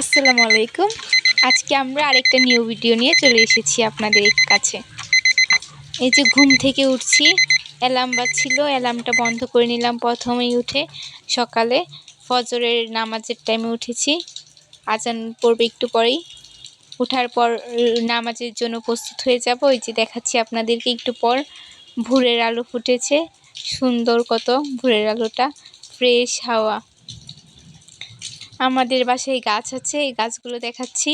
আসসালামু আলাইকুম। আজকে আমরা আরেকটা নিউ ভিডিও নিয়ে চলে এসেছি আপনাদের কাছে। এই যে ঘুম থেকে উঠছি অ্যালার্ম বাজছিল অ্যালার্মটা বন্ধ করে নিলাম প্রথমেই উঠে। সকালে ফজরের নামাজের টাইমে উঠেছি। আজান পড়বে একটু পরেই। ওঠার পর নামাজের জন্য প্রস্তুত হয়ে যাব। ওই যে দেখাচ্ছি আপনাদেরকে একটু পর। ভোরের আলো ফুটেছে। সুন্দর কত ভোরের আলোটা। ফ্রেশ হাওয়া। আমাদের বাসায় গাছ আছে, এই গাছগুলো দেখাচ্ছি।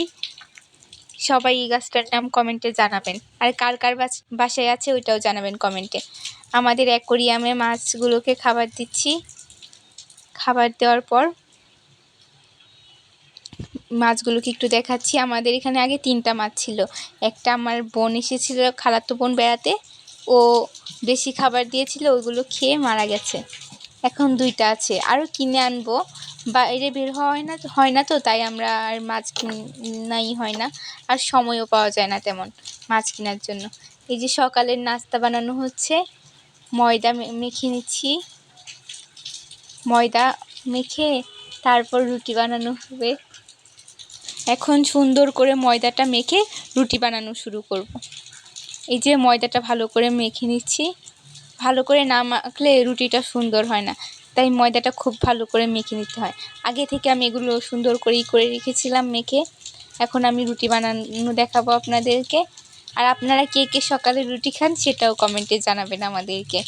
সবাই এই গাছটার নাম কমেন্টে জানাবেন। আর কার কার বাসায় আছে ওইটাও জানাবেন কমেন্টে। আমাদের অ্যাকোরিয়ামে মাছগুলোকে খাবার দিচ্ছি। খাবার দেওয়ার পর মাছগুলোকে একটু দেখাচ্ছি। আমাদের এখানে আগে তিনটা মাছ ছিল। একটা আমার বোন এসেছিল খালাতো বোন বেড়াতে। ও বেশি খাবার দিয়েছিল, ওইগুলো খেয়ে মারা গেছে। এখন দুইটা আছে। আরও কিনে আনব। বাইরে বের হয় না হয় না তো, তাই আমরা আর মাছ কিনাই হয় না। আর সময়ও পাওয়া যায় না তেমন মাছ কেনার জন্য। এই যে সকালের নাস্তা বানানো হচ্ছে, ময়দা মেখে নিচ্ছি। ময়দা মেখে তারপর রুটি বানানো হবে। এখন সুন্দর করে ময়দাটা মেখে রুটি বানানো শুরু করব। এই যে ময়দাটা ভালো করে মেখে নিচ্ছি। ভালো করে না মাখলে রুটিটা সুন্দর হয় না। তাই ময়দাটা খুব ভালো করে মেখে নিতে হয়। আগে থেকে আমি এগুলো সুন্দর করেই করে রেখেছিলাম মেখে। এখন আমি রুটি বানানো দেখাবো আপনাদেরকে। আর আপনারা কে কে সকালে রুটি খান সেটাও কমেন্টে জানাবেন আমাদেরকে।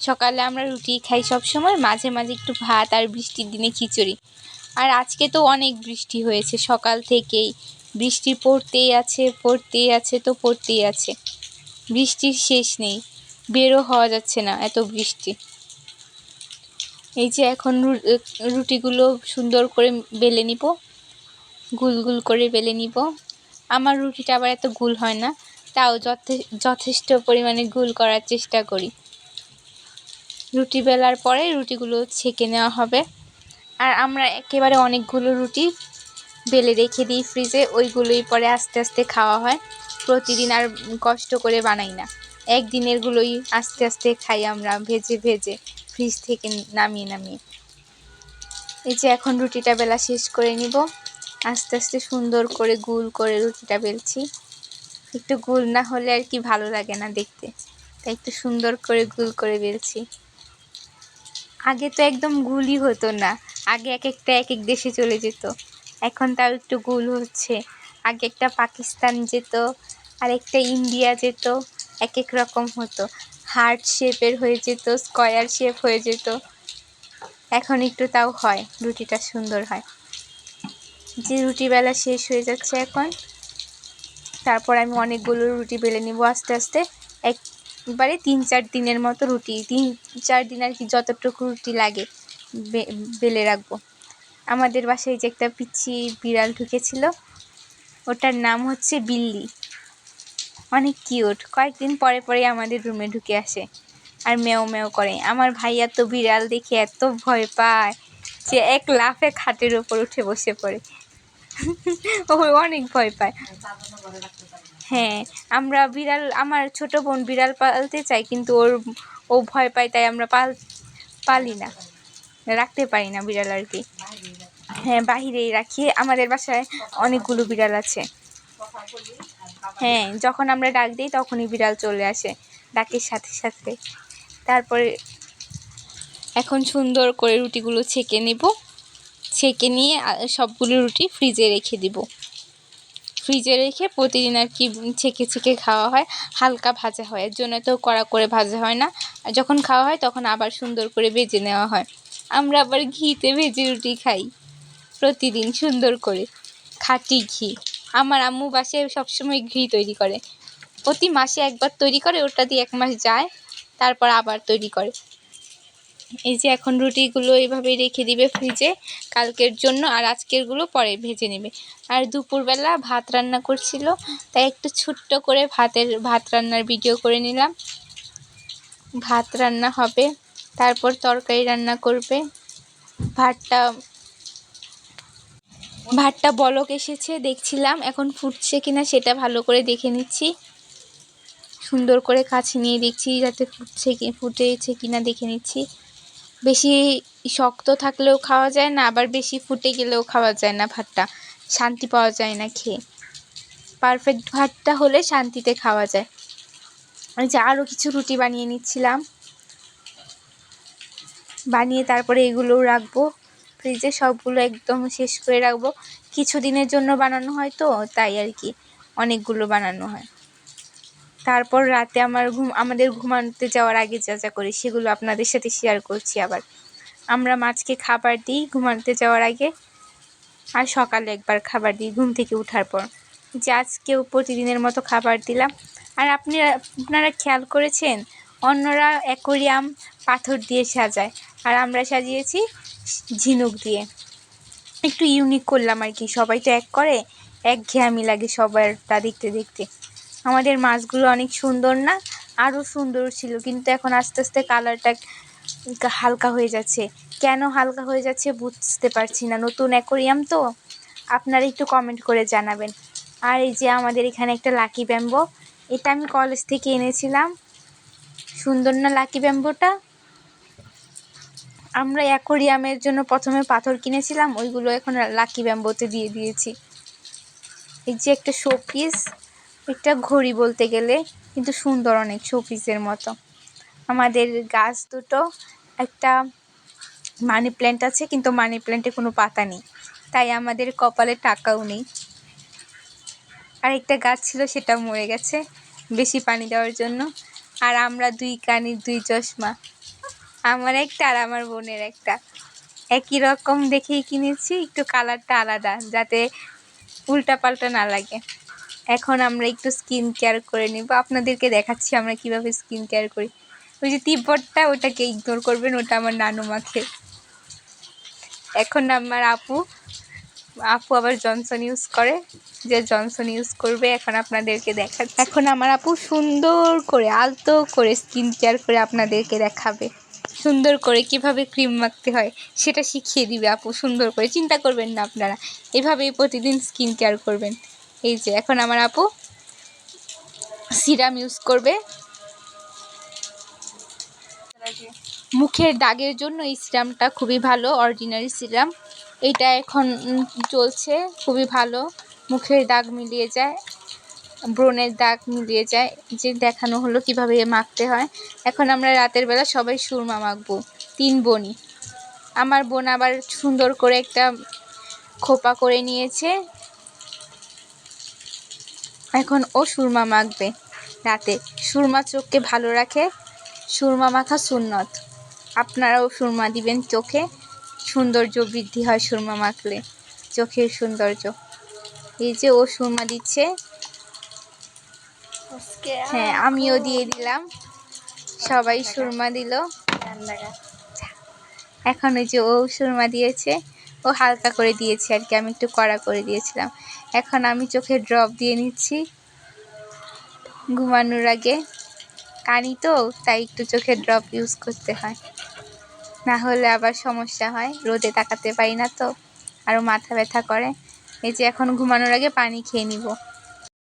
সকালে আমরা রুটি খাই সব সময় মাঝে মাঝে একটু ভাত আর বৃষ্টির দিনে খিচুড়ি। আর আজকে তো অনেক বৃষ্টি হয়েছে, সকাল থেকেই। বৃষ্টি পড়তেই আছে পড়তেই আছে, তো পড়তেই আছে। বৃষ্টির শেষ নেই। বেরো হওয়া যাচ্ছে না, এত বৃষ্টি। এই যে এখন রুটিগুলো সুন্দর করে বেলে নিব, গুল গুল করে বেলে নিব। আমার রুটিটা আবার এত গুল হয় না, তাও যথেষ্ট পরিমাণে গুল করার চেষ্টা করি। রুটি বেলার পরে রুটিগুলো ছেঁকে নেওয়া হবে। আর আমরা একেবারে অনেকগুলো রুটি বেলে রেখে দিই ফ্রিজে, ওইগুলোই পরে আস্তে আস্তে খাওয়া হয়। প্রতিদিন আর কষ্ট করে বানাই না। একদিনেরগুলোই আস্তে আস্তে খাই আমরা, ভেজে ভেজে ফ্রিজ থেকে নামিয়ে নামিয়ে। এই যে এখন রুটিটা বেলা শেষ করে নিব। আস্তে আস্তে সুন্দর করে গুল করে রুটিটা বেলছি। একটু গুল না হলে আর কি ভালো লাগে না দেখতে। তাই একটু সুন্দর করে গুল করে বেলছি। আগে তো একদম গুলই হতো না। আগে এক একটা, এক এক দেশে চলে যেত। এখন তাও একটু গুল হচ্ছে। আগে একটা পাকিস্তান যেত আর একটা ইন্ডিয়া যেত। এক এক রকম হতো। হার্ট শেপের হয়ে যেত, স্কোয়ার শেপ হয়ে যেত। এখন একটু তাও হয়, রুটিটা সুন্দর হয়। যে রুটি বেলা শেষ হয়ে যাচ্ছে এখন, তারপর আমি অনেকগুলো রুটি বেলে নিব আস্তে আস্তে। একবারে তিন চার দিনের মতো রুটি, তিন চার দিন আর কি যতটুকু রুটি লাগে বেলে রাখব। আমাদের বাসায় যে একটা পিচ্ছি বিড়াল ঢুকেছিল, ওটার নাম হচ্ছে বিল্লি। অনেক কিউট কয়েকদিন পরে পরে আমাদের রুমে ঢুকে আসে আর মেও মেও করে। আমার ভাইয়া তো বিড়াল দেখে এত ভয় পায় যে এক লাফে খাটের ওপর উঠে বসে পড়ে। ও অনেক ভয় পায়। হ্যাঁ আমরা বিড়াল, আমার ছোট বোন বিড়াল পালতে চাই কিন্তু ওর, ও ভয় পায় তাই আমরা পাল, পালি না। রাখতে পারি না বিড়াল আর কি। হ্যাঁ বাহিরেই রাখি। আমাদের বাসায় অনেকগুলো বিড়াল আছে। হ্যাঁ যখন আমরা ডাক দিই তখনই বিড়াল চলে আসে ডাকের সাথে সাথে। তারপরে এখন সুন্দর করে রুটিগুলো ছেঁকে নেব। ছেঁকে নিয়ে সবগুলো রুটি ফ্রিজে রেখে দিব। ফ্রিজে রেখে প্রতিদিন আর কি ছেঁকে ছেঁকে খাওয়া হয়, হালকা ভাজা হয়। এর জন্য তো কড়া করে ভাজা হয় না। আর যখন খাওয়া হয় তখন আবার সুন্দর করে ভেজে নেওয়া হয়। আমরা আবার ঘিতে ভেজে রুটি খাই প্রতিদিন সুন্দর করে। খাঁটি ঘি। আমার আম্মু বাসায় সবসময় ঘি তৈরি করে। প্রতি মাসে একবার তৈরি করে, ওটা দিয়ে এক মাস যায়, তারপর আবার তৈরি করে। এই যে এখন রুটিগুলো এইভাবে রেখে দিবে ফ্রিজে, কালকের জন্য আর আজকেরগুলো পরে ভেজে নেবে। আর দুপুরবেলা ভাত রান্না করছিল, তাই একটু ছোট্ট করে ভাতের, ভাত রান্নার ভিডিও করে নিলাম। ভাত রান্না হবে, তারপর তরকারি রান্না করবে। ভাতটা ভাতটা বলক এসেছে, দেখছিলাম, এখন ফুটছে কিনা সেটা ভালো করে দেখে নিচ্ছি। সুন্দর করে কাছে নিয়ে দেখছি যাতে ফুটছে কি, ফুটেছে কিনা দেখে নিচ্ছি। বেশি শক্ত থাকলেও খাওয়া যায় না, আবার বেশি ফুটে গেলেও খাওয়া যায় না ভাতটা। শান্তি পাওয়া যায় না খেয়ে। পারফেক্ট ভাতটা হলে শান্তিতে খাওয়া যায়। ওই যে আরও কিছু রুটি বানিয়ে নিচ্ছিলাম। বানিয়ে তারপরে এগুলোও রাখব। ফ্রিজে সবগুলো একদম শেষ করে রাখব। কিছু দিনের জন্য বানানো হয় তো, তাই আর কি, অনেকগুলো বানানো হয়। তারপর রাতে আমার ঘুম, আমাদের ঘুমাতে যাওয়ার আগে যা যা করি সেগুলো আপনাদের সাথে শেয়ার করছি আবার। আমরা মাছকে খাবার দিই ঘুমাতে যাওয়ার আগে, আর সকালে একবার খাবার দিই ঘুম থেকে ওঠার পর। যে আজকেও প্রতিদিনের মতো খাবার দিলাম। আর আপনি, আপনারা খেয়াল করেছেন, অন্যরা অ্যাকোরিয়াম পাথর দিয়ে সাজায়। আর আমরা সাজিয়েছি ঝিনুক দিয়ে। একটু ইউনিক করলাম আর কি, সবাই তো এক করে, এক ঘেয়ামি লাগে সবারটা দেখতে দেখতে। আমাদের মাছগুলো অনেক সুন্দর না আরও সুন্দর ছিল, কিন্তু এখন আস্তে আস্তে কালারটা হালকা হয়ে যাচ্ছে। কেন হালকা হয়ে যাচ্ছে বুঝতে পারছি না, নতুন অ্যাকোরিয়াম তো? আপনারা একটু কমেন্ট করে জানাবেন। আর এই যে আমাদের এখানে একটা লাকি ব্যাম্বো এটা আমি কলেজ থেকে এনেছিলাম। সুন্দর না লাকি ব্যাম্বোটা আমরা অ্যাকোরিয়ামের জন্য প্রথমে পাথর কিনেছিলাম, ওইগুলো এখন লাকি ব্যাম্বোতে দিয়ে দিয়েছি। এই যে একটা শোপিস একটা ঘড়ি বলতে গেলে, কিন্তু সুন্দর অনেক শোপিসের মতো। আমাদের গাছ দুটো, একটা মানি প্ল্যান্ট আছে, কিন্তু মানি প্ল্যান্টে কোনো পাতা নেই। তাই আমাদের কপালে টাকাও নেই। আর একটা গাছ ছিল, সেটা মরে গেছে, বেশি পানি দেওয়ার জন্য। আর আমরা দুই কানি, দুই চশমা। আমার একটা আর আমার বোনের একটা। একই রকম দেখেই কিনেছি, একটু কালারটা আলাদা, যাতে উল্টা পাল্টা না লাগে। এখন আমরা একটু স্কিন কেয়ার করে নেব। আপনাদেরকে দেখাচ্ছি আমরা কীভাবে স্কিন কেয়ার করি। ওই যে তিব্বতটা ওটাকে ইগনোর করবেন, ওটা আমার নানু মাখে। এখন আমার আপু আপু আবার জনসন ইউজ করে, যে জনসন ইউজ করবে, এখন আপনাদেরকে দেখা এখন আমার আপু সুন্দর করে, আলতো করে স্কিন কেয়ার করে আপনাদেরকে দেখাবে। সুন্দর করে কীভাবে ক্রিম মাখতে হয় সেটা শিখিয়ে দিবে আপু, সুন্দর করে। চিন্তা করবেন না আপনারা। এভাবেই প্রতিদিন স্কিন কেয়ার করবেন। এই যে, এখন আমার আপু সিরাম ইউজ করবে। মুখের দাগের জন্য এই সিরামটা খুবই ভালো অর্ডিনারি সিরাম এটা এখন চলছে, খুবই ভালো। মুখের দাগ মিলিয়ে যায়। ব্রণের দাগ মিলিয়ে যায়, যে দেখানো হলো কীভাবে মাখতে হয়। এখন আমরা রাতের বেলা সবাই সুরমা মাখবো, তিন বোনই। আমার বোন আবার সুন্দর করে একটা খোপা করে নিয়েছে। এখন ও সুরমা মাখবে রাতে। সুরমা চোখকে ভালো রাখে, সুরমা মাখা সুন্নত। আপনারাও সুরমা দিবেন চোখে। সৌন্দর্য বৃদ্ধি হয় সুরমা মাখলে, চোখের সৌন্দর্য। এই যে ও সুরমা দিচ্ছে হ্যাঁ আমিও দিয়ে দিলাম। সবাই সুরমা দিল। এখন ওই যে ও সুরমা দিয়েছে ও হালকা করে দিয়েছে আর কি আমি একটু কড়া করে দিয়েছিলাম। এখন আমি চোখে ড্রপ দিয়ে নিচ্ছি ঘুমানোর আগে। কানি তো তাই একটু চোখে ড্রপ ইউজ করতে হয়। না হলে আবার সমস্যা হয় রোদে তাকাতে পারি না তো আরও মাথা ব্যথা করে। এই যে এখন ঘুমানোর আগে পানি খেয়ে নিব।